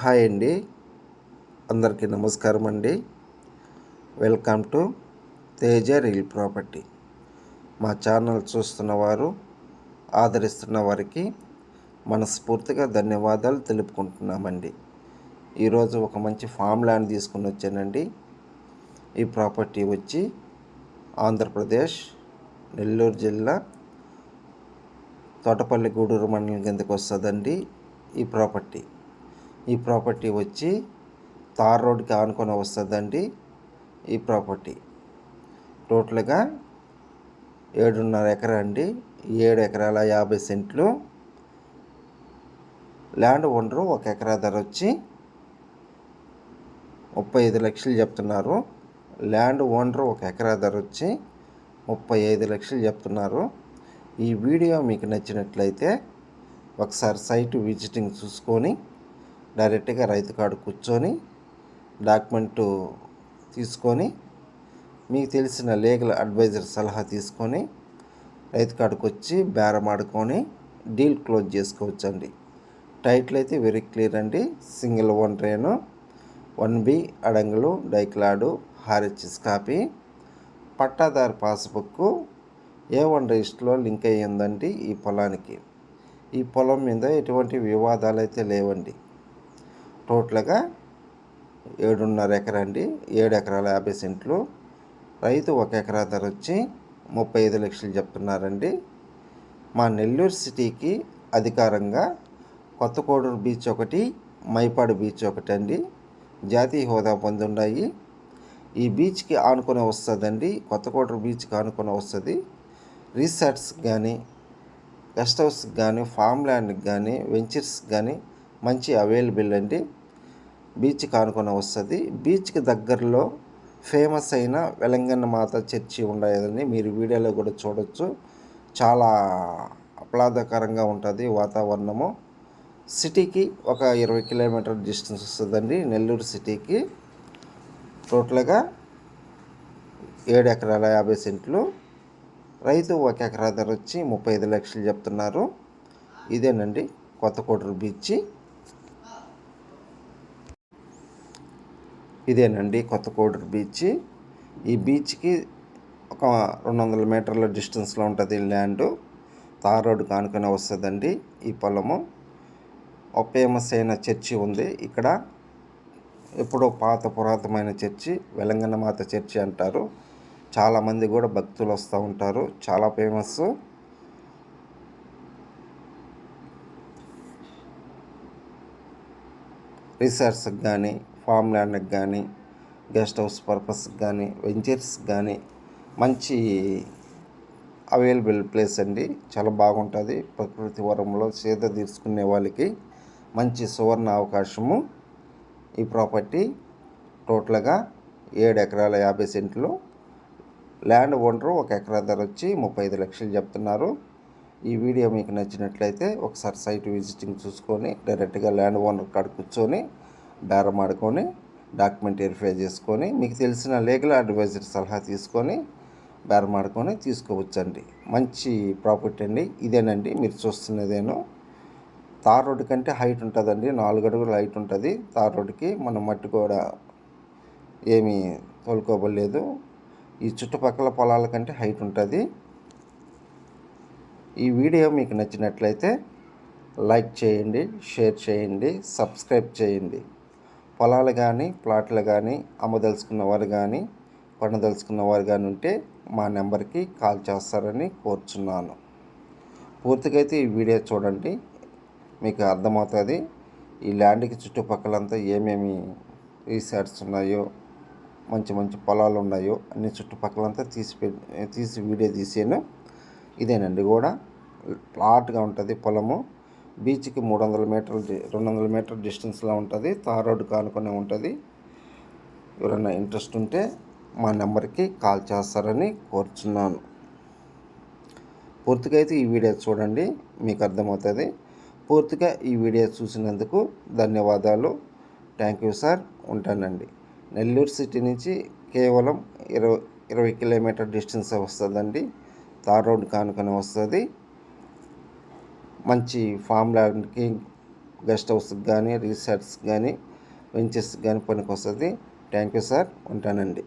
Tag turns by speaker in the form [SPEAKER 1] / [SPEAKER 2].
[SPEAKER 1] Hi అండి. అందరికీ నమస్కారం అండి. Welcome to Teja real property. మా ఛానల్ చూస్తున్న వారు ఆదరిస్తున్న వారికి మనస్ఫూర్తిగా ధన్యవాదాలు తెలుపుకుంటున్నామండి. ఈరోజు ఒక మంచి ఫామ్ ల్యాండ్ తీసుకుని వచ్చానండి. ఈ ప్రాపర్టీ వచ్చి ఆంధ్రప్రదేశ్ నెల్లూరు జిల్లా తోటపల్లి గూడూరు మండలం కిందకు వస్తుందండి ఈ ప్రాపర్టీ. ఈ ప్రాపర్టీ వచ్చి తార్ రోడ్కి ఆనుకొని వస్తుందండి. ఈ ప్రాపర్టీ టోటల్గా ఏడున్నర ఎకరా అండి. ఏడు ఎకరాల యాభై సెంట్లు. ల్యాండ్ ఓనరు ఒక ఎకరా ధర వచ్చి ముప్పై ఐదు లక్షలు చెప్తున్నారు. ల్యాండ్ ఓనరు ఒక ఎకరా ధర వచ్చి ముప్పై ఐదు లక్షలు చెప్తున్నారు. ఈ వీడియో మీకు నచ్చినట్లయితే ఒకసారి సైట్ విజిటింగ్ చూసుకొని డైరెక్ట్గా రైతు కాడు కూర్చొని డాక్యుమెంటు తీసుకొని మీకు తెలిసిన లీగల్ అడ్వైజర్ సలహా తీసుకొని రైతు కాడికి వచ్చి బేరం ఆడుకొని డీల్ క్లోజ్ చేసుకోవచ్చండి. టైటిల్ అయితే వెరీ క్లియర్ అండి. సింగిల్ వన్ ట్రైను వన్ బి అడంగులు డైక్లాడు హార్హెచ్ఎస్ కాపీ పట్టాదారు పాస్బుక్ ఏ వన్ రిజిస్టర్లో లింక్ అయ్యిందండి ఈ పొలానికి. ఈ పొలం మీద ఎటువంటి వివాదాలు అయితే లేవండి. టోటల్గా ఏడున్నర ఎకరా అండి ఏడు ఎకరాల యాభై సెంట్లు. రైతు ఒక ఎకరా ధర వచ్చి ముప్పై ఐదు లక్షలు చెప్తున్నారండి. మా నెల్లూరు సిటీకి అధికారంగా కొత్తకోడూరు బీచ్ ఒకటి మైపాడు బీచ్ ఒకటి అండి జాతీయ హోదా పొందున్నాయి. ఈ బీచ్కి ఆనుకొని వస్తుందండి. కొత్తకోడూరు బీచ్కి ఆనుకొని వస్తుంది. రీసార్ట్స్కి కానీ గెస్ట్ హౌస్కి కానీ ఫామ్ ల్యాండ్కి కానీ వెంచర్స్కి కానీ మంచి అవైలబుల్ అండి బీచ్ కానుకొని వస్తుంది. బీచ్కి దగ్గరలో ఫేమస్ అయిన వెలంగన్న మాత చర్చి ఉండేదని మీరు వీడియోలో కూడా చూడొచ్చు. చాలా ఆహ్లాదకరంగా ఉంటుంది వాతావరణము. సిటీకి ఒక ఇరవై కిలోమీటర్ డిస్టెన్స్ వస్తుందండి నెల్లూరు సిటీకి. టోటల్గా ఏడు ఎకరాల యాభై సెంట్లు. రైతు ఒక ఎకరా ధర వచ్చి ముప్పై ఐదు లక్షలు చెప్తున్నారు. ఇదేనండి కొత్తకోటూరు బీచ్. ఇదేనండి కొత్త కోడూరు బీచ్. ఈ బీచ్కి ఒక రెండు వందల మీటర్ల డిస్టెన్స్లో ఉంటుంది ల్యాండ్. తార్ రోడ్డు కానుకొని వస్తుందండి ఈ పొలము. ఒక ఫేమస్ అయిన చర్చి ఉంది ఇక్కడ. ఎప్పుడో పాత పురాతనమైన చర్చి వెలంగన్న మాత చర్చి అంటారు. చాలామంది కూడా భక్తులు వస్తూ ఉంటారు. చాలా ఫేమస్. రీసెర్చ్కి కానీ ఫామ్ ల్యాండ్కి కానీ గెస్ట్ హౌస్ పర్పస్కి కానీ వెంచర్స్ కానీ మంచి అవైలబుల్ ప్లేస్ అండి. చాలా బాగుంటుంది. ప్రకృతి వరంలో సేద తీసుకునే వాళ్ళకి మంచి సువర్ణ అవకాశము. ఈ ప్రాపర్టీ టోటల్గా ఏడు ఎకరాల యాభై సెంట్లు. ల్యాండ్ ఓనరు ఒక ఎకరా ధర వచ్చి ముప్పై ఐదు లక్షలు చెప్తున్నారు. ఈ వీడియో మీకు నచ్చినట్లయితే ఒకసారి సైట్ విజిటింగ్ చూసుకొని డైరెక్ట్గా ల్యాండ్ ఓనర్ కాడ కూర్చొని బేరం ఆడుకొని డాక్యుమెంట్ వెరిఫై చేసుకొని మీకు తెలిసిన లీగల్ అడ్వైజర్ సలహా తీసుకొని బేరం ఆడుకొని తీసుకోవచ్చండి. మంచి ప్రాపర్టీ అండి. ఇదేనండి. మీరు చూస్తున్నదేను. తార్ రోడ్డు కంటే హైట్ ఉంటుందండి. నాలుగు అడుగులు హైట్ ఉంటుంది. తార్ రోడ్డుకి మన మట్టి కూడా ఏమీ తోలుకోబడలేదు. ఈ చుట్టుపక్కల పొలాల కంటే హైట్ ఉంటుంది. ఈ వీడియో మీకు నచ్చినట్లయితే లైక్ చేయండి షేర్ చేయండి సబ్స్క్రైబ్ చేయండి. పొలాలు కానీ ప్లాట్లు కానీ అమ్మదలుచుకున్న వారు కానీ కొనదలుచుకున్న వారు కానీ ఉంటే మా నెంబర్కి కాల్ చేస్తారని కోరుచున్నాను. పూర్తిగా అయితే ఈ వీడియో చూడండి. మీకు అర్థమవుతుంది. ఈ ల్యాండ్కి చుట్టుపక్కలంతా ఏమేమి రీసార్ట్స్ ఉన్నాయో మంచి మంచి పొలాలు ఉన్నాయో అన్ని చుట్టుపక్కలంతా తీసి తీసి వీడియో తీసాను. ఇదేనండి కూడా ప్లాట్గా ఉంటుంది పొలము. బీచ్కి మూడు వందల మీటర్లు రెండు వందల మీటర్ డిస్టెన్స్లో ఉంటుంది. తార్ రోడ్డు కానుకొని ఉంటుంది. ఎవరైనా ఇంట్రెస్ట్ ఉంటే మా నెంబర్కి కాల్ చేస్తారని కోరుచున్నాను. పూర్తిగా అయితే ఈ వీడియో చూడండి మీకు అర్థమవుతుంది. పూర్తిగా ఈ వీడియో చూసినందుకు ధన్యవాదాలు. Thank you sir. ఉంటానండి. నెల్లూరు సిటీ నుంచి కేవలం ఇరవై ఇరవై కిలోమీటర్ డిస్టెన్స్ వస్తుందండి. తార్ రోడ్ కానుకొని వస్తుంది. మంచి ఫామ్ ల్యాండ్కి గెస్ట్ హౌస్కి కానీ రిసార్ట్స్కి కానీ వెంచర్స్కి కానీ పనికి వస్తుంది థ్యాంక్ యూ సార్. ఉంటానండి.